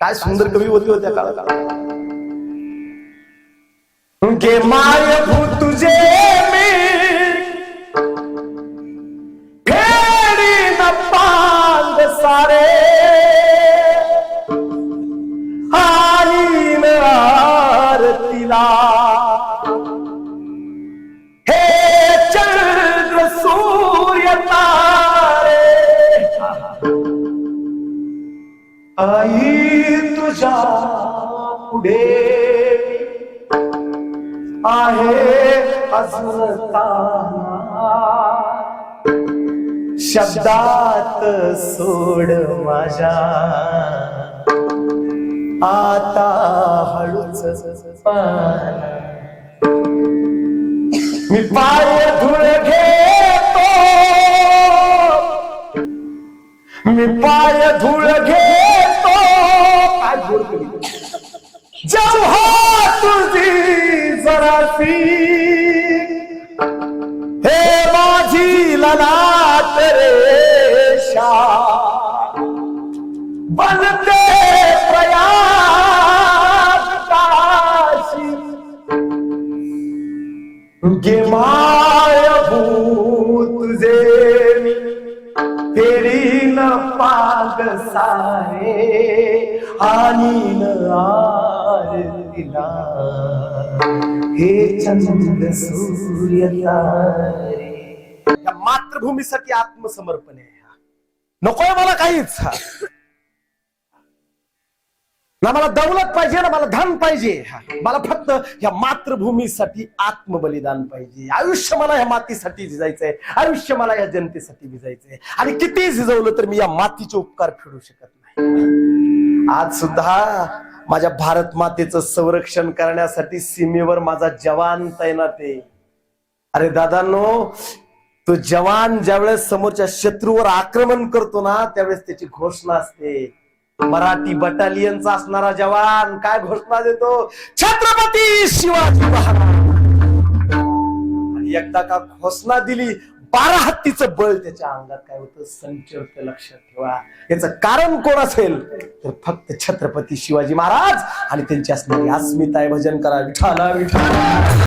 काय सुंदर कवी होती होत्या काळात? गे माय तुझे मी. सारे. आईन आरतीला. आई तुझ्या पुढे आहे अजून शब्दात सोड माझ्या. आता हळूच पान. मी पाय धुळ घेतो. मी पाय धुळ घेतो काय करी करीत? जेव्हा तुझी जरासी हे माझी ललाट रेषा बनते प्रयाग काशी गे माय पाग सारे आणि न आरतीला. हे चंद सूर्य तारे. या मातृभूमीसाठी आत्मसमर्पण आहे नकोय मला काहीच ना मला दौलत पाहिजे ना मला धन पाहिजे. मला फक्त या मातृभूमीसाठी आत्मबलिदान पाहिजे. आयुष्य मला या मातीसाठी झिजायचंय आयुष्य मला या जनतेसाठी भिजायचंय. आणि किती झिजवलं तर मी या मातीचे उपकार फेडू शकत नाही. आज सुद्धा माझ्या भारत मातेचं संरक्षण करण्यासाठी सीमेवर माझा जवान तैनात आहे. अरे दादांनो तो जवान ज्यावेळेस समोरच्या शत्रूवर आक्रमण करतो ना त्यावेळेस त्याची घोषणा असते. मराठी बटालियनचा असणारा जवान काय घोषणा देतो? छत्रपती शिवाजी महाराज. एकदा का घोषणा दिली बारा हत्तीचं बळ त्याच्या अंगात काय होतं? संचरत लक्षात ठेवा. याचं कारण कोण असेल? तर फक्त छत्रपती शिवाजी महाराज आणि त्यांची असणारी अस्मिता भजन करा विठाला विठाला